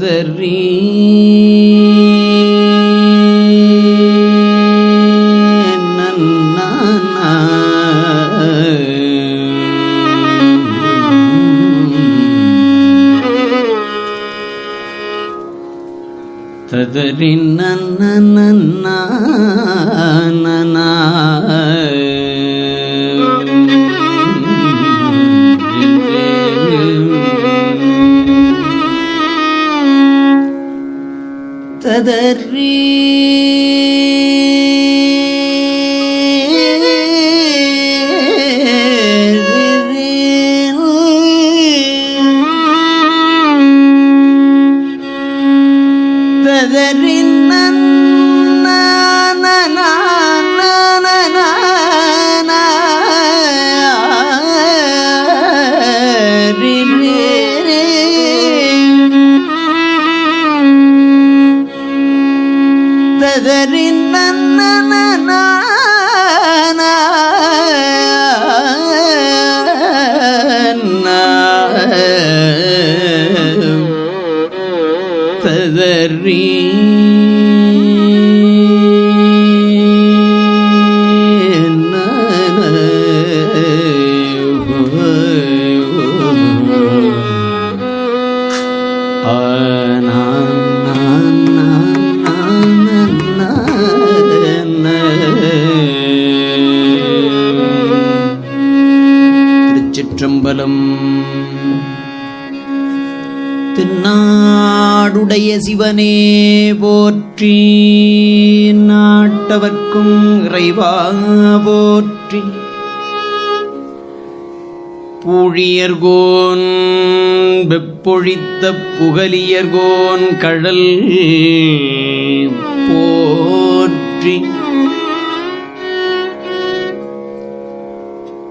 ತದರಿ ನನ್ನ ನನ್ನ الريح திருநாடுடைய போற்றி நாட்டவர்க்கும் இறைவா போற்றி. பூழியர்கோன் வெப்பொழித்த புகலியர்கோன் கடல் போற்றி.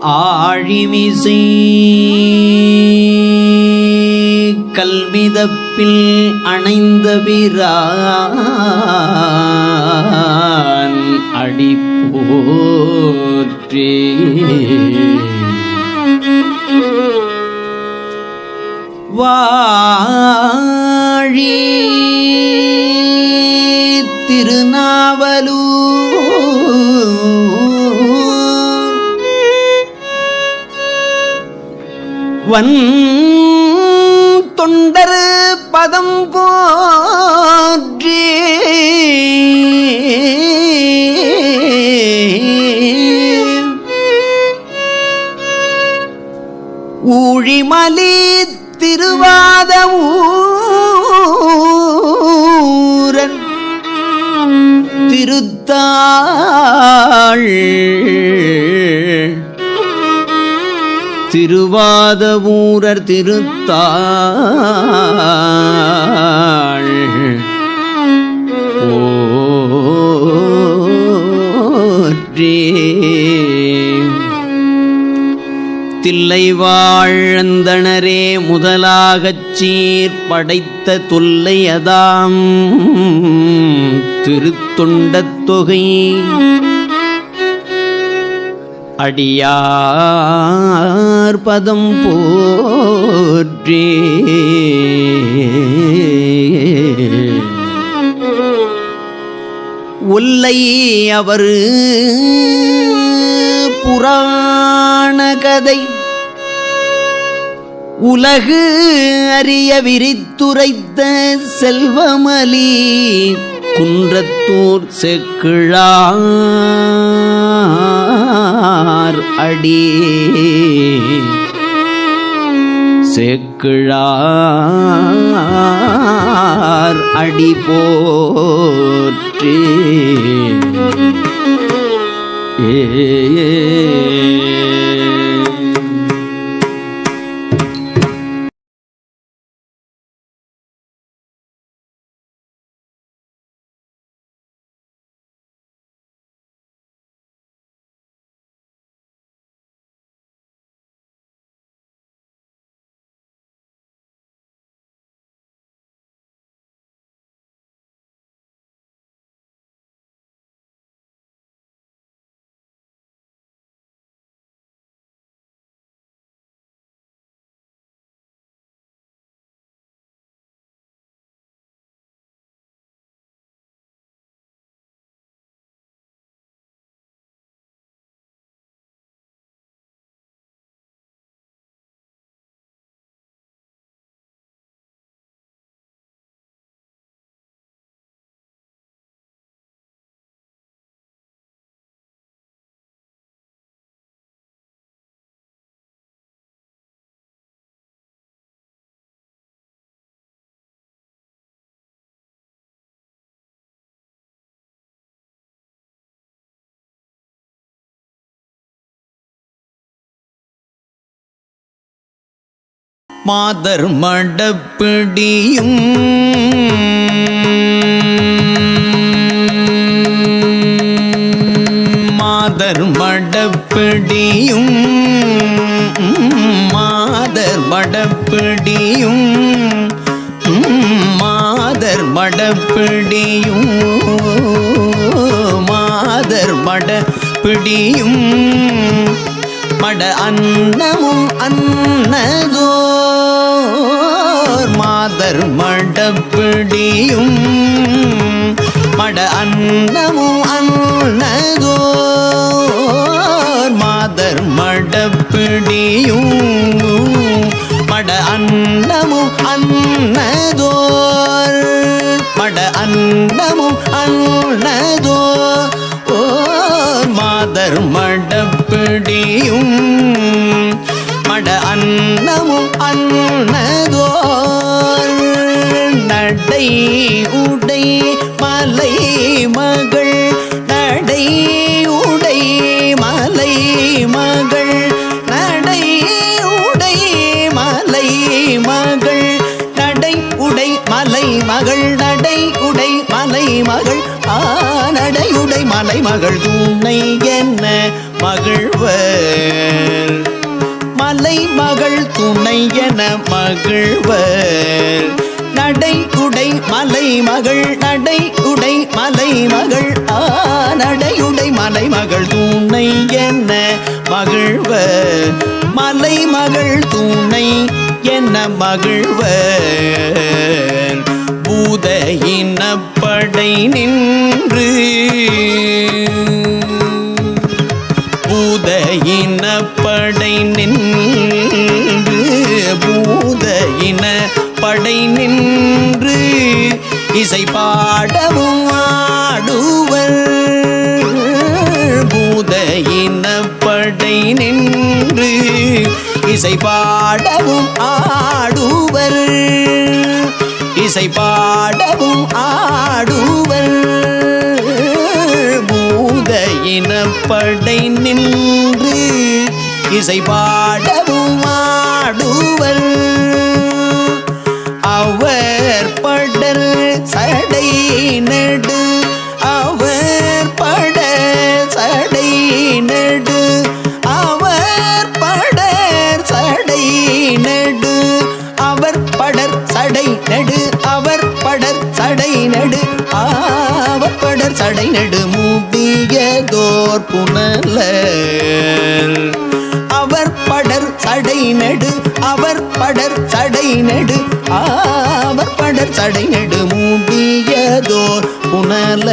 ஆழிமிசை மிதப்பில் அணைந்த வீரான் அடிப்போற்றே வாழி திருநாவலூர். வன் பதம் போற்றி. ஊழிமலி திருவாத ஊரன் திருத்தாள். திருவாதவூரர் திருத்தாள். போற்றி. தில்லை வாழ்ந்தனரே முதலாகச் சீர் படைத்த தொல்லையதாம் திருத்தொண்டத் தொகை. அடியார் பதம் போற்றே. ஒல்லை அவர் புராண கதை. உலகு அறிய விரித்துரைத்த செல்வமலி குன்றத்தூர் செக்கிழா. செக்கிழார் அடி. செக்கிழார் அடி போற்றி. ஏ. மாதர் மடப்பிடியும். மாதர் மடப்பிடியும். மாதர் மடப்பிடியும். மாதர் மடப்பிடியும். மாதர் மடப்பிடியும். மட அன்னமும் அன்னதோர் மாதர் மடப்பிடியும். மட அன்னமும் அன்னதோர் மாதர் மடப்பிடியும். மட அன்னமும் அன்னதோர் மட அன்னமும் அன்னதோ ஓ மாதர் மடப்பிடியும் மட அன்னமும் அன்னதோர். நடை உடை மலை மகள். நடை உடை மலை மகள். நடை உடை மலை மகள். நடை உடை மலை மகள். நடை உடை மலை மகள். ஆ மலை மகள் தூணை என்ன மகிழ்வர்? மலை மகள் துணை என மகிழ்வர்? நடை உடை மலை மகள் நடை உடை மலை மகள் ஆ நடையுடை மலை மகள் தூணை என்ன மகிழ்வர்? மலை மகள் தூணை என்ன மகிழ்வர்? பூத இனப்படை நின்று. பூத இனப்படை நின்று பூத இன படை நின்று. இசை பாடவும் ஆடுவர். பூத இனப்படை நின்று இசை பாடவும் ஆடுவர். இசை பாடவும் ஆடுவர். பூத இனப்படை நின்று இசை பாடவும் ஆடுவர். அவர் படர் சடை நடு படை சடை நடு புனலர். அவர் படர் சடை நடு அவர் படர் சடை நடு அவர் படர் சடை நடு மூடியதோர் புனல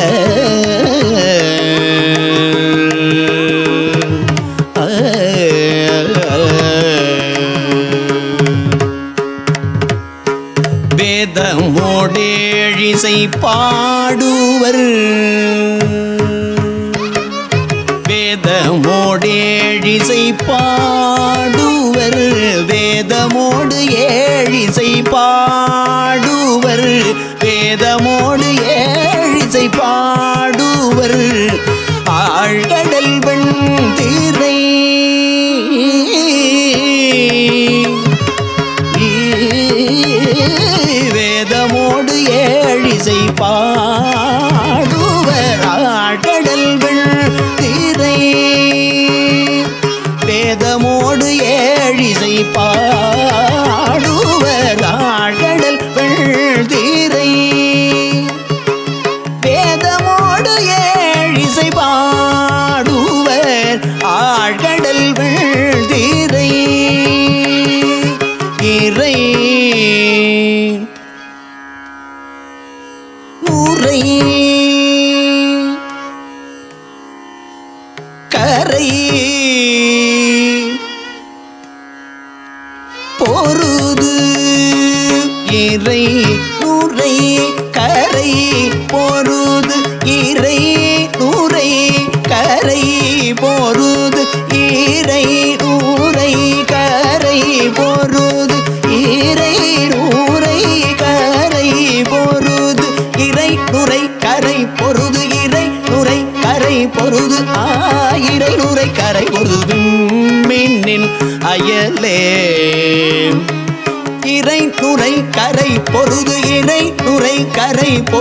வேதமோடேழிசை பாடுவர். வேதமோடு ஏழிசை பாடுவர். வேதமோடு ஏழிசை பாடுவர். வேதமோடு ஏழிசை பாடுவர். ஆழ்க ஏழிசை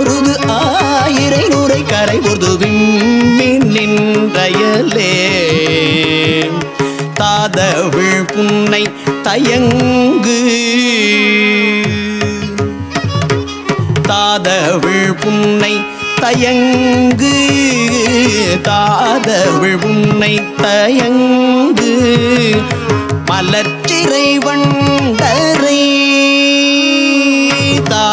பொருது ஆயிரை நூறை கரை பொருது விண்மின் நின்றயலே. தாதவிழ் புன்னை தயங்கு. தாதவிழ் புன்னை தயங்கு. தாதவிழ் புன்னை தயங்கு. மலர்ச்சிறை தர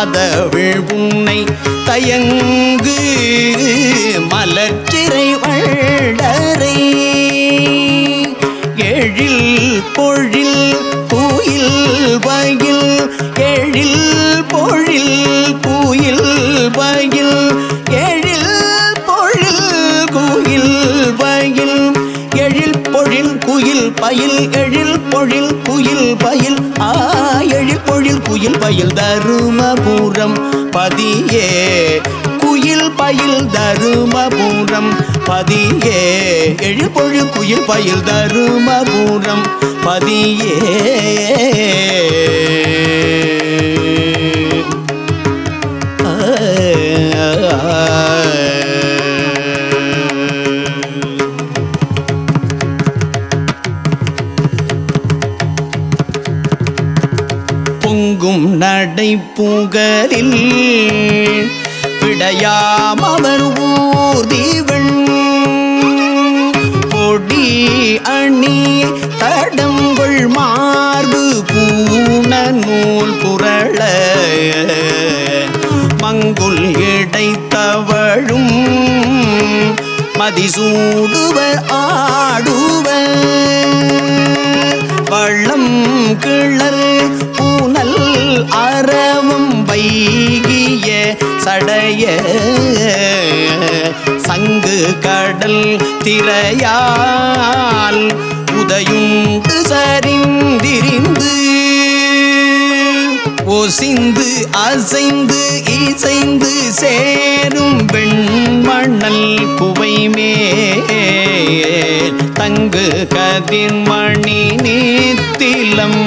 தாதவிழ் புன்னை தயங்கு மலர்ச்சிறை வள்ளரை. எழில் பொழில் குயில் வயில் எழில் பொழில் குயில் வயில் பயில் எழில் பொழில் குயில் பயில். ஆ எழில் பொழில் குயில் பயில் தருமபுரம். பதியே குயில் பயில் தருமபுரம். பதியே எழில் பொழில் குயில் பயில் தருமபுரம். பதியே. பொங்கும் நடை புகழில் விடையாம் அவர் ஊர்தீவன் பொடி அணி தடங்கொள் மார்பு பூண நூல் புரள மங்குல் இடைத்தவழும் மதிசூடுவர் ஆடுவர். பள்ளம் கிளர் பூனல் அறவும் வைகிய சடைய. சங்கு கடல் திரையால் உதையுண்டு சரிந்திரிந்து. ஒசிந்து அசைந்து இசைந்து சேரும் வெண்மணல் குவைமே தங்கு கதிர்மணி நீத்திலம்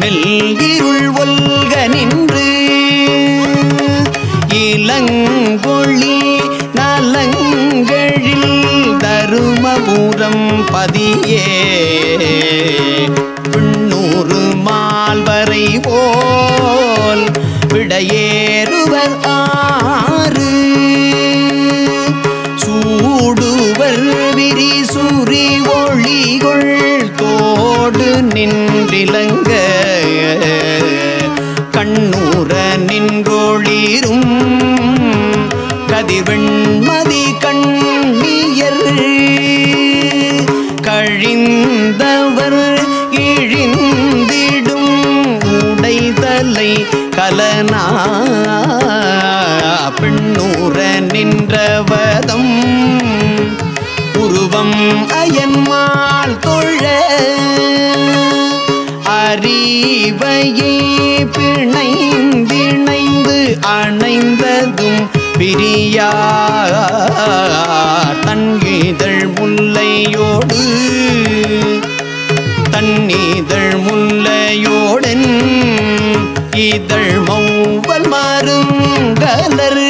மெல்கிருள் ஒல்க நின்று. இளங்கொழி நலங்களில் தருமபுரம் பதியே போல் விடையேறுவர் ஆறு. சூடுவர் விரி விரிசூரி ஒளிகொள் தோடு நின்றிலங்க. கண்ணூர நின்றொளிரும் கதிர்வெண்மதி கண் கலனா பெண்ணூர நின்றவதம். உருவம் அயன்மாள் தொழ. அறிவையே பிணைந்திணைந்து அணைந்ததும் பிரியா தன்கிதழ் முல்லையோடு தண்ணீதழ் முல்லையோடன் இதழ் மௌவல் மாறுங்கலர்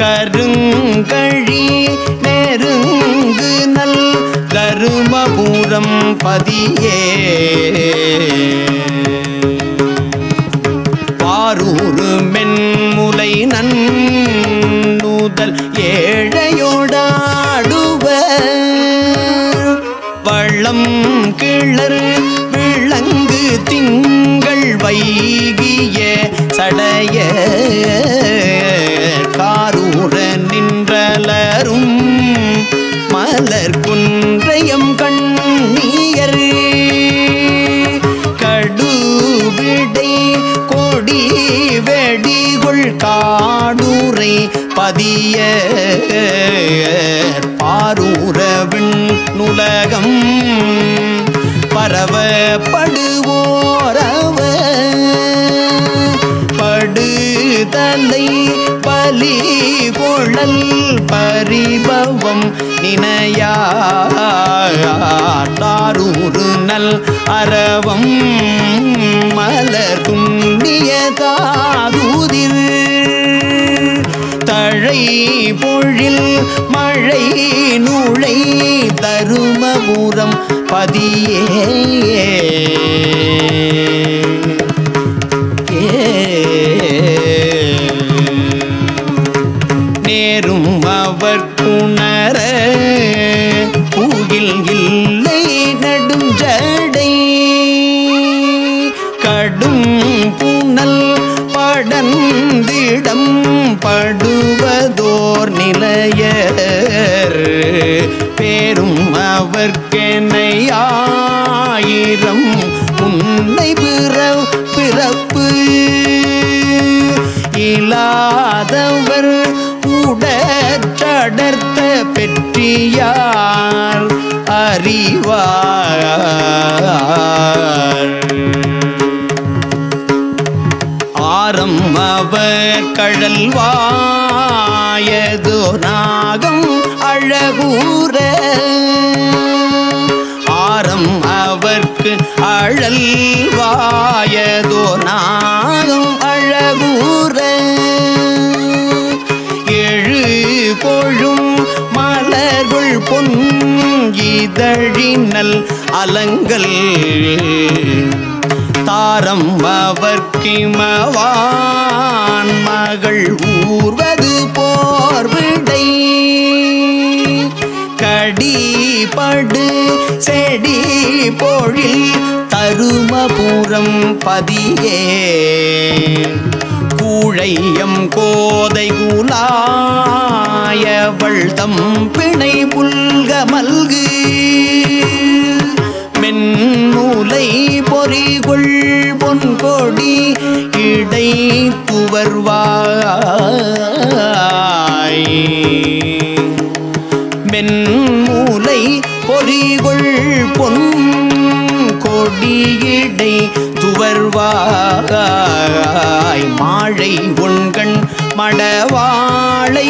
கருங்கழி நெருங்கு நல் தருமபுரம் பதியே. பாரூரு மென்முலை நன்னூதல் ஏழையோடாடுவ வள்ளம் கிளர் விளங்கு தின் திங்கள் வைகிய சடைய காரூர நின்றலரும். மலர் குன்றையம் கண்ணியர். கடுவிடை கொடி வெடிகொள் காடுரை பதிய பாரூரவின் நுலகம் பரவப்படுவோம் படுதலை பரிபவம் பாவம் நல் அரவம் மலர் துண்ணிய தழை பொழில் மழை நுழை தருமபுரம் பதியே. ஏ நேரும் அவர் புணர. பூகில் இல்லை நடும் ஜடை. கடும் புனல் படந்திடம் படுவதோர் நிலையர். பேரும் அவர்க்கெனையாயிரம் உன்னை பிறப்பு. இல்லாதவர் அறியார் அறிவார். ஆரம் அவர் கழல் நாகம் அழகூர. ஆரம் அவர்க்கு அழல் இதழினல் அலங்கள். தாரம் அவர்க்கிமவான் மகள் ஊர்வது போர்விடை. கடிபடு செடி பொழில் தருமபுரம் பதியே. கூழையம் கோதை கூலாயவள் தம் பிணை புல்க மல்கு மென்மூலை பொறிகொள் பொன்கொடி இடை துவர்வாய் மென்மூலை பொறிகொள் பொன் கொடியிடை துவர்வாய் மாழை உண்கண் மடவாளை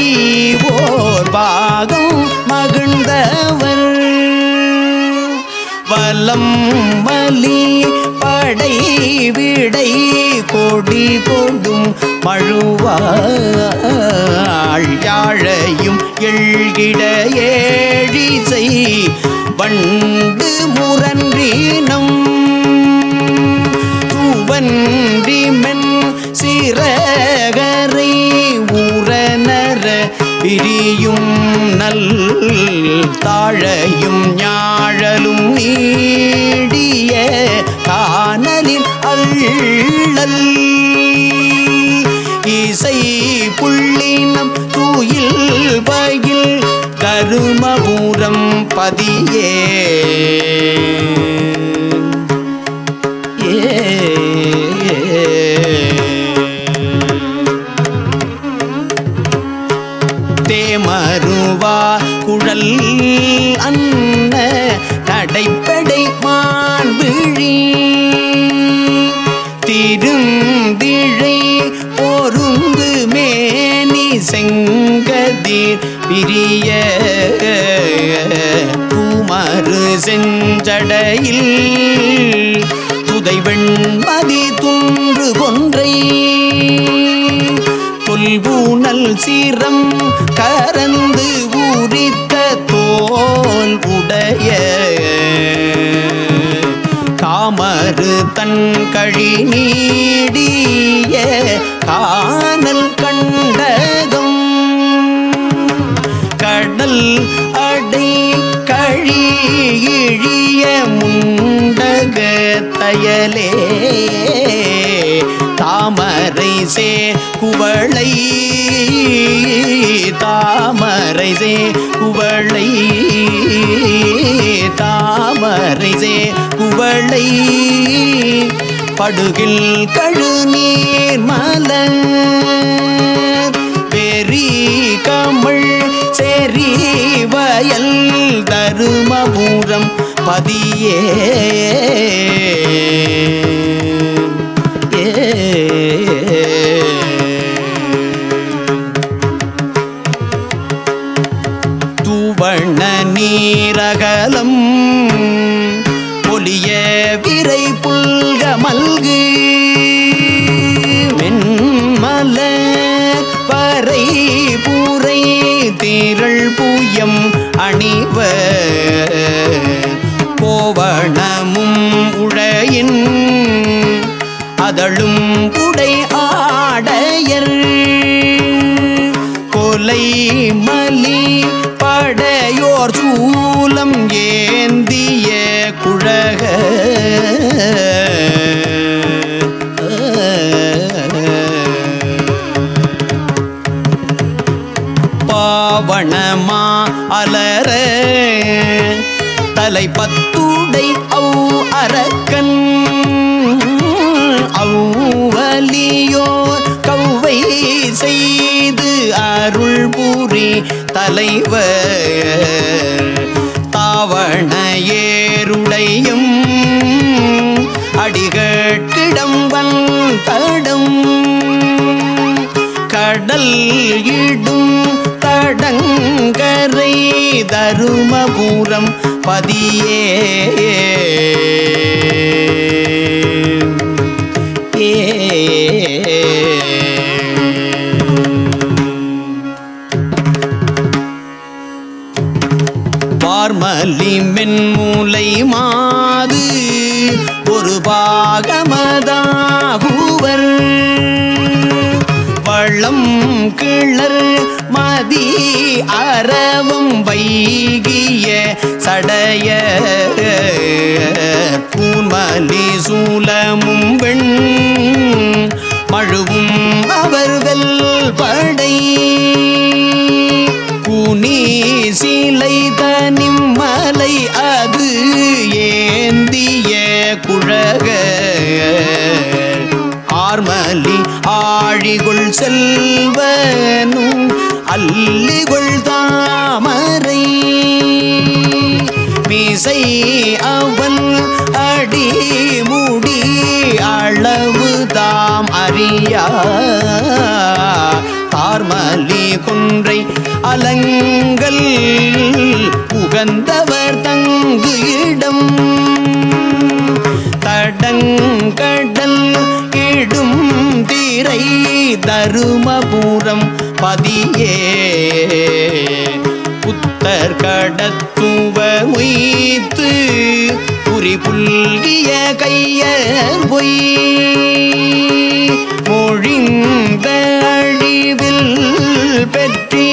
ஓர் பாகம் மகிழ்ந்தவர். வலம் வலி படை விடை கொடி கொடும் மழுவாள் யாழையும் எழ்கிட ஏழிசை வண்டு முரன்றினம் வன்றிமென் சிறகரை உரநர பிரியும் நல் தாழையும் ஞாழலும் நீ ஊனல் சீரம் கரந்து ஊரித்த தோல் உடைய காமரு தன் கழி நீடிய காணல் கண்டதும் கடல் அடை கழி இழிய முண்டக தயலே தாமரை சே குவளை தாமரை சே குவளை தாமரை சே குவளை படுகில் கழுநீர் மலர். பெரி கமிழ் செரி வயல் தருமபுரம் பதியே. சகலம் ஒளிய விரை புல்க மல்கு மென்மல பறை பூரை தீரள் பூயம் அணிவ. கோவணமும் உழையின் அதழும் உடை ஆடையர். கொலை ம பாவணமா அலற. தலை பத்துடை அவ் அரக்கன். அவ்வலியோர் கௌவை செய்து அருள் புரி தலைவர். தாவண ஏருடையும் அடிகட்டிடம் வன் கடல் இடும் மலரை தருமபுரம் பதியே. பார்மலி மென்மூலை மாது ஒரு பாகமதாகுவர். வள்ளம் கிளர் மதி அறவும் வைகிய சடைய பூமலி சூலமும் வெண் மழுவும் அவர்கள் படை. குனி சிலை தனிமலை அது ஏந்திய குழக. ஆர்மலி ஆழிகுள் செல்வனும் அல்லிகுள் தாமரை மீசை அவன் அடி முடி அளவு தாம் அறியா. தார்மலி குன்றை அலங்கல் உகந்தவர் தங்கு இடம். தடங்கடல் இடும் திரை தருமபுரம் பதியே. புத்தர் கடத்துவ மொய்த்து புரி புல்கிய கையர் பொய். மொழிந்த அழிவில் பெற்றி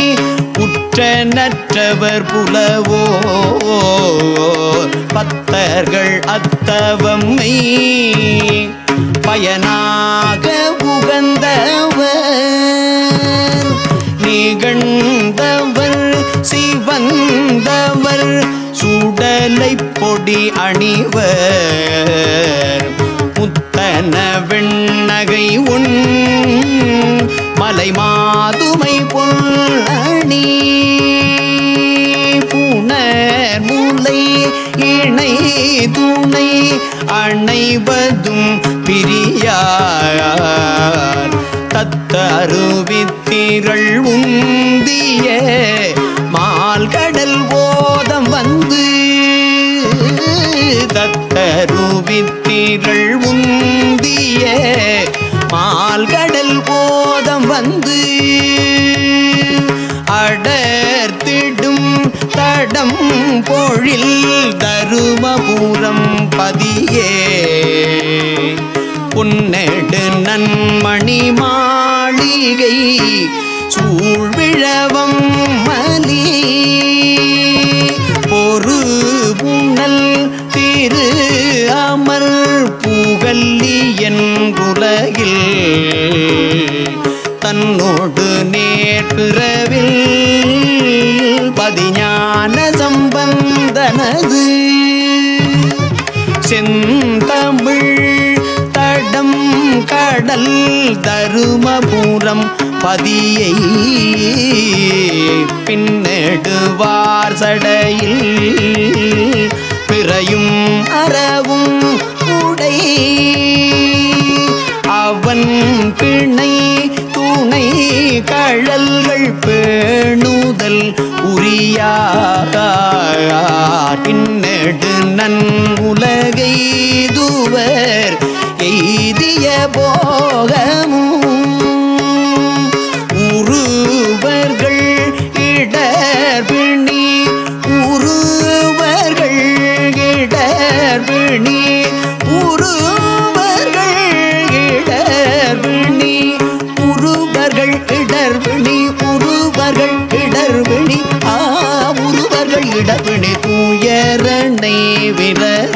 உற்ற நற்றவர் புலவோ. பத்தர்கள் அத்தவம்மை பயனாக உகந்தவர் நிகழ்ந்தவர் சிவந்தவர் சுடலை பொடி அணிவர். முத்தன வெண்ணகை உன் மலை மாதுமை பொன்னணி. புனர் முலை இணை துணை அணைவதும் பிரியார். தத்தருவித்திரள் உந்திய மால்கடல் ஓதம் வந்து. தத்தருவித்திரள் உந்திய மால்கடல் ஓதம் வந்து. அடர்த்திடும் தடம் பொழில் தருமபுரம் பதியே. புன்னெடு நன்மணி மாளிகை சூழ்விழவம் மலி. பொறு புனல் திரு அமர் புகல்லி என் என்றுலகில் தன்னோடு நேற்று தருமபுரம் பதியை பின்னெடுவார் சடையில் பிறையும் அறவும் உடை அவன் பிணை துணை கழல்கள் பேணுதல் உரியார். பின்னெடு நன் உலகை எய்திய போகமும் உருவர்கள் இடர் உருவர்கள் இடர் உருவர்கள் இடர்விணி உருவர்கள் இடர்விணி உருவர்கள் இடர்விணி ஆ உருவர்கள் இடர்விணி தூயரணை விரரே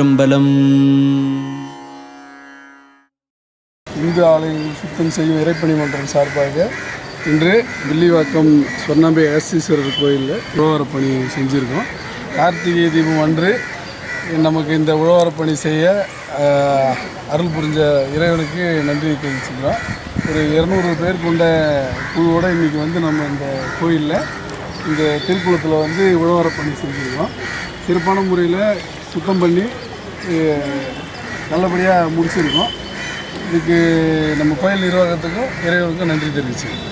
திருச்சிற்றம்பலம் இந்து ஆலயங்கள் சுத்தம் செய்யும் இறைப்பணி மன்றம் சார்பாக இன்று வில்லிவாக்கம் சொன்னம்பை ஏசீஸ்வரர் கோயிலில் உழவர பணி செஞ்சுருக்கோம். கார்த்திகை தீபம் அன்று நமக்கு இந்த உழவர பணி செய்ய அருள் புரிஞ்ச இறைவனுக்கு நன்றி தெரிவிச்சுக்கிறோம். ஒரு இரநூறு பேர் கொண்ட குழுவோடு இன்றைக்கி வந்து நம்ம இந்த கோயிலில் இந்த திருக்குளத்தில் வந்து உழவர பணி செஞ்சுருக்கோம். சிறப்பான முறையில் சுத்தம் பண்ணி நல்லபடியாக முடிச்சிருக்கோம். இதுக்கு நம்ம கோயில் நிர்வாகத்துக்கும் இறைவனுக்கும் நன்றி தெரிவிச்சுக்கிறேன்